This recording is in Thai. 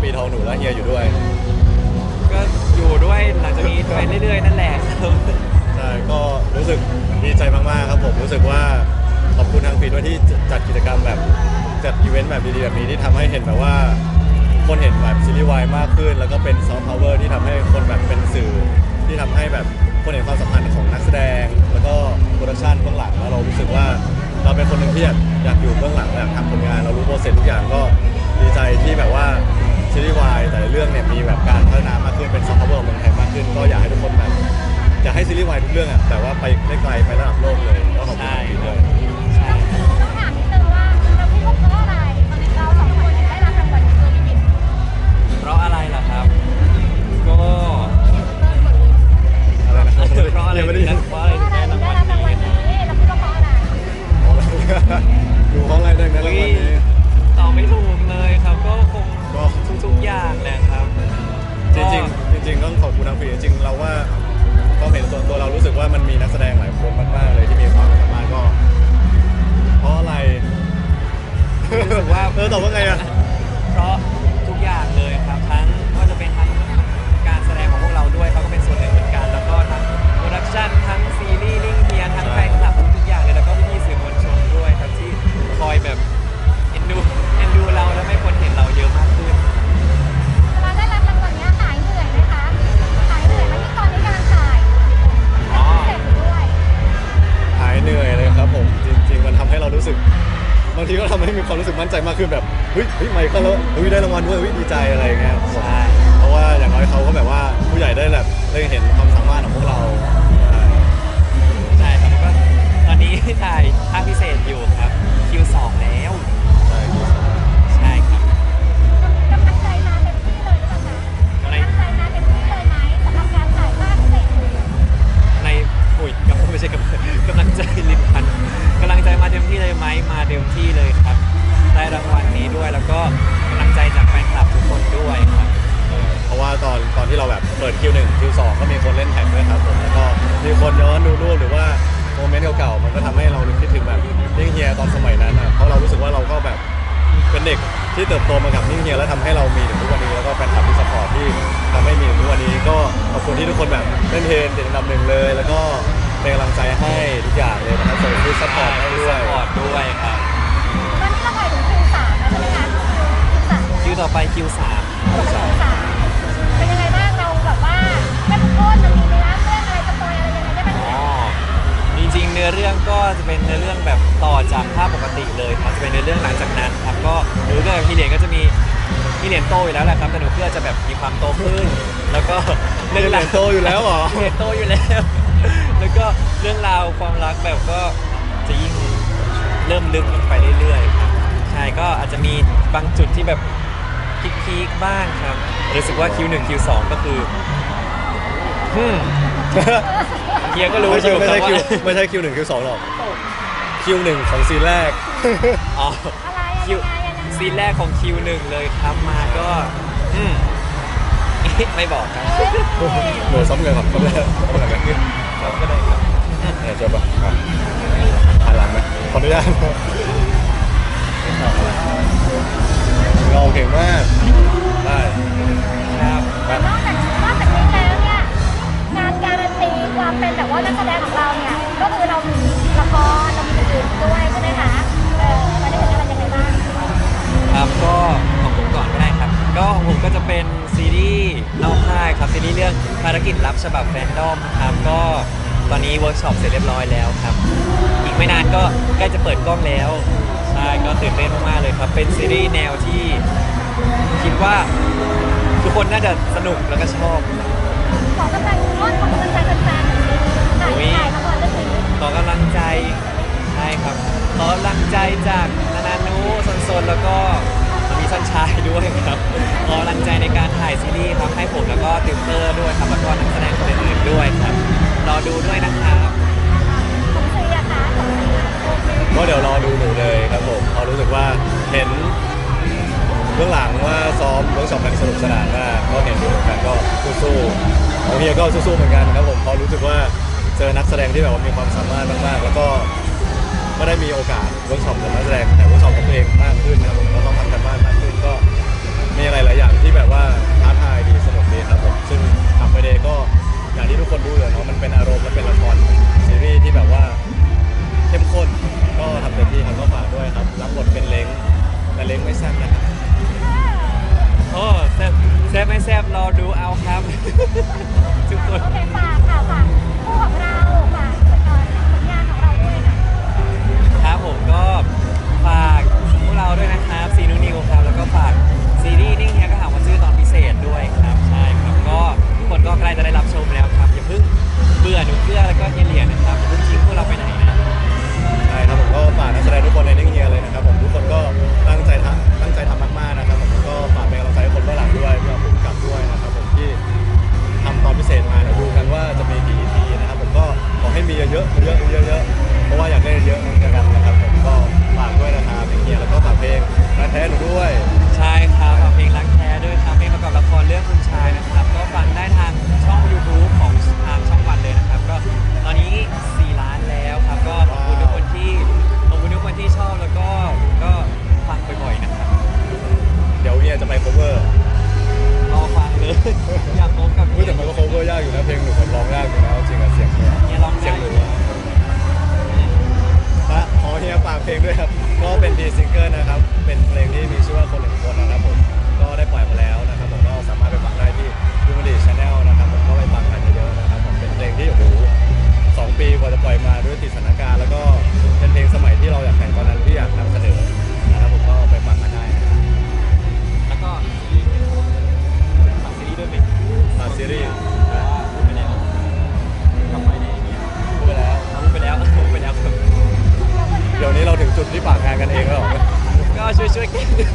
ใจที่เป็นปีทองหนูและเฮียอยู่ด้วย ก็อยู่ด้วยหลังจากนี้ไปเรื่อยๆนั่นแหละครับใช่ก็รู้สึกดีใจมากๆครับผมรู้สึกว่าขอบคุณทางฟีดด้วยที่จัดกิจกรรมแบบจัดอีเวนต์แบบดีๆแบบนี้ที่ทำให้เห็นแบบว่า คนเห็นแบบซีรีส์วายมากขึ้น แล้วก็เป็นซอฟต์พาวเวอร์ที่ทำให้คนแบบเป็นสื่อ ที่ทำให้แบบคนเห็นความสัมพันธ์ของนักแสดง แล้วก็โปรดักชันเบื้องหลังแล้วเรารู้สึกว่าเราเป็นคนหนึ่งที่อยากอยากอยู่เบื้องหลังอยากทำผลงานเรารู้โปรเซสทุกอย่างก็ดีใจที่แบบว่า ซีรีส์วายแต่ละเรื่องเนี่ยมีแบบการพัฒนามากขึ้นเป็นซอฟต์พาวเวอร์ของเมืองไทยมากขึ้น ก็อยากให้ทุกคนแบบอยากให้ซีรีส์วายทุกเรื่องอะแต่ว่าไปได้ไกลไประดับโลกเลยก็ขอบคุณทางฟีดด้วย คุณทาจริงๆเราว่าก็เห็นส่วนตัวเรารู้สึกว่ามันมีนักแสดงหลายคนมากๆเลยที่มีความสามารถก็ ทีก็ทำให้มีความรู้สึกมั่นใจมากขึ้นแบบเฮ้ยเฮ้ยไม่ก็แล้วเฮ้ยได้รางวัลด้วยเฮ้ยดีใจอะไรอย่างเงี้ย ใช่ เพราะว่าอย่างน้อยเขาก็แบบว่าผู้ใหญ่ได้แบบได้เห็นความสามารถของพวกเรา ไหมมาเต็มที่เลยครับ ได้รางวัลนี้ด้วยแล้วก็กำลังใจจากแฟนคลับทุกคนด้วยครับ เพราะว่าตอนตอนที่เราแบบเปิดคิวหนึ่งคิวสองก็มีคนเล่นแท็กด้วยครับผมแล้วก็มีคนย้อนดูรูปหรือว่าโมเมนต์เก่าๆมันก็ทำให้เรานึกคิดถึงแบบนิ่งเฮียตอนสมัยนั้นอะเพราะเรารู้สึกว่าเราก็แบบเป็นเด็กที่เติบโตมากับนิ่งเฮียแล้วทำให้เรามีถึงทุกวันนี้แล้วก็แฟนคลับที่สปอร์ตที่ทำให้มีถึงทุกวันนี้ก็ขอบคุณที่ทุกคนแบบเล่นเทรนติดอันดับหนึ่งเลย แล้วก็เป็นกำลังใจให้ทุกอย่างเลยนะครับ ต่อไปคิวสามคิวสามเป็นยังไงบ้างเราแบบว่าแม่ทุกคนมันมีเนื้อเรื่องอะไรสปอยอะไรยังไงได้บ้างอ๋อจริงๆเนื้อเรื่องก็จะเป็นเนื้อเรื่องแบบต่อจากภาพปกติเลยครับจะเป็นเนื้อเรื่องหลังจากนั้นครับก็หนูกับพี่เหรียญก็จะมีพี่เหรียญโตอยู่แล้วแหละครับแต่หนูเพื่อจะแบบมีความโตขึ้น แล้วก็เรื่องเหรียญโตอยู่แล้วเหรอเหรียญโตอยู่แล้ว แล้วก็เรื่องราวความรักแบบก็จะยิ่งเริ่มลึกลงไปเรื่อยๆครับใช่ก็อาจจะมีบางจุดที่แบบ พีคๆบ้างครับ รู้สึกว่าคิวหนึ่งคิวสองก็คือฮึมเฮียก็รู้ไม่ใช่ใช่ไหมไม่ครับใช่คิวว่าไม่ใช่คิวหนึ่งคิวสองหรอกคิวหนึ่งของซีนแรกอ๋ออะไรคิวยังไงยังไงซีนแรกของคิวหนึ่งเลยครับมาก็อืมไม่บอกครับหนูซ้ำเงินก่อนซ้ำเงินซ้ำเงินกันขึ้นครับก็ได้ครับเนี่ยเจอปะอะหันหลังไหมขออนุญาต มากได้ครับครับนอกจากนอกจากนี้แล้วเนี่ย งานการันตีความเป็นแบบว่านักแสดงของเราเนี่ย ก็คือเรามีละครเรามีอื่นด้วยใช่ไหมคะ เออตอนนี้เป็นอะไรยังไงบ้าง ครับก็ของผมก่อนก็ได้ครับ ก็ของผมก็จะเป็นซีรีส์นอกค่ายครับซีรีส์เรื่องภารกิจลับฉบับแฟนดอมครับก็ตอนนี้เวิร์กช็อปเสร็จเรียบร้อยแล้วครับ อีกไม่นานก็ใกล้จะเปิดกล้องแล้วใช่ก็ตื่นเต้นมากๆเลยครับ เป็นซีรีส์แนวที่คิดว่าทุกคนน่าจะสนุกแล้วก็ชอบ ขอกำลังอ้อนขอกำลังใจแฟนๆหน่อยสิถ่ายอุ๊ย ถ่ายละครเรื่องนี้ขอกำลังใจใช่ครับขอกำลังใจจากนานานุสนๆแล้วก็มีสันชายด้วยครับขอกำลังใจในการถ่ายซีรีส์ครับให้ผมแล้วก็ติวเตอร์ด้วยครับแล้วก็นักแสดงคนอื่นๆด้วยครับรอดูด้วยนะครับ เฮียก็สู้ๆเหมือนกันครับผมเพราะรู้สึกว่าเจอนักแสดงที่แบบว่ามีความสามารถมากๆ แล้วก็ไม่ได้มีโอกาสเวิร์กช็กับนักแสดงแต่เวิร์กช็กับตัวเองมากขึ้นนะครับผมก็ต้องทำกันบ้านมากขึ้นก็มีอะไรหลายอย่างที่แบบว่าท้าทายดีสนุกดีครับผมซึ่งทำไปเดก็อย่างที่ทุกคนรู้เลยเนาะมันเป็นอารมณ์และเป็นละครซีรีส์ เยอะเยอะเยอะเพราะว่าอยากได้เยอะเหมือนกันนะครับผมก็ฝากด้วยนะครับเพลงยแล้วก็ฝากเพลงรักแท้หนูด้วยใช่ครับฝากเพลงรักแท้ด้วยครับเพลงประกอบละครเรื่องคุณชายนะครับ ก็ฟังได้ทางช่อง YouTube ของทางช่องวันเลยนะครับ ก็ตอนนี้ Zweck.